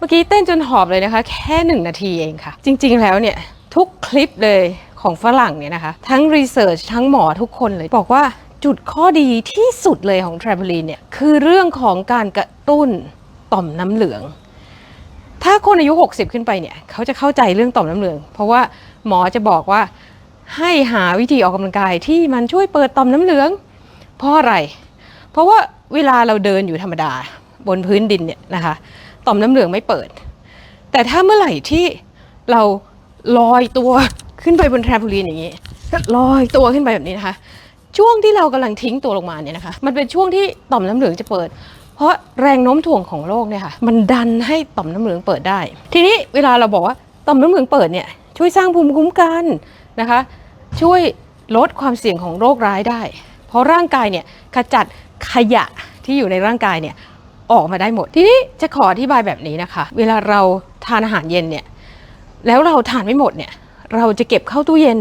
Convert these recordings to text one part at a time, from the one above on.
เมื่อกี้เต้นจนหอบเลยนะคะ แค่หนึ่งนาทีเองค่ะ จริงๆแล้วเนี่ยทุกคลิปเลยของฝรั่งเนี่ยนะคะ ทั้งรีเสิร์ชทั้งหมอทุกคนเลย บอกว่าจุดข้อดีที่สุดเลยของ t r a v e l i n เนี่ยคือเรื่องของการกระตุ้นต่อมน้ำเหลือง ถ้าคนอายุ 60 ขึ้นไปเนี่ยเขาจะเข้าใจเรื่องต่อมน้ำเหลือง เพราะว่าหมอจะบอกว่าให้หาวิธีออกกำลังกายที่มันช่วยเปิดต่อมน้ำเหลือง เพราะอะไร เพราะว่าเวลาเราเดินอยู่ธรรมดาบนพื้นดินเนี่ยนะคะ ต่อมน้ำเหลืองไม่เปิด แต่ถ้าเมื่อไหร่ที่เราลอยตัวขึ้นไปบนแทรมโพลีนอย่างนี้ลอยตัวขึ้นไปแบบนี้นะคะ ช่วงที่เรากำลังทิ้งตัวลงมาเนี่ยนะคะ มันเป็นช่วงที่ต่อมน้ำเหลืองจะเปิด เพราะแรงโน้มถ่วงของโลกเนี่ยค่ะ มันดันให้ต่อมน้ำเหลืองเปิดได้ ทีนี้เวลาเราบอกว่าต่อมน้ำเหลืองเปิดเนี่ยช่วยสร้างภูมิคุ้มกันนะคะ ช่วยลดความเสี่ยงของโรคร้ายได้ เพราะร่างกายเนี่ยขจัดขยะที่อยู่ในร่างกายเนี่ย ออกมาได้หมด ทีนี้จะขออธิบายแบบนี้นะคะ เวลาเราทานอาหารเย็นเนี่ยแล้วเราทานไม่หมดเนี่ยเราจะเก็บเข้าตู้เย็น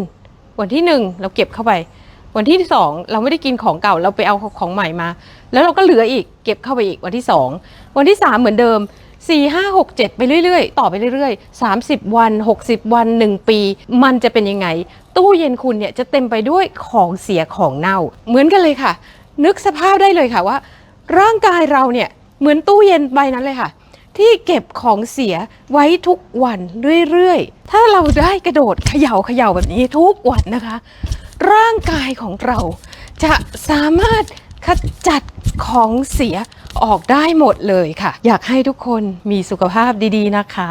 วันที่หนึ่งเราเก็บเข้าไป วันที่สองเราไม่ได้กินของเก่าเราไปเอาของใหม่มา แล้วเราก็เหลืออีกเก็บเข้าไปอีกวันที่สองวันที่สามเหมือนเดิมสี่ห้าหกเจ็ดไปเรื่อยๆ ต่อไปเรื่อยๆสามสิบวันหกสิบวันหนึ่งปี มันจะเป็นยังไง ตู้เย็นคุณเนี่ยจะเต็มไปด้วยของเสียของเน่า เหมือนกันเลยค่ะ นึกสภาพได้เลยค่ะว่า ร่างกายเราเนี่ย เหมือนตู้เย็นใบนั้นเลยค่ะ ที่เก็บของเสียไว้ทุกวันเรื่อยๆ ถ้าเราได้กระโดดเขย่าเขย่าแบบนี้ทุกวันนะคะ ร่างกายของเราจะสามารถขจัดของเสียออกได้หมดเลยค่ะ อยากให้ทุกคนมีสุขภาพดีๆนะคะ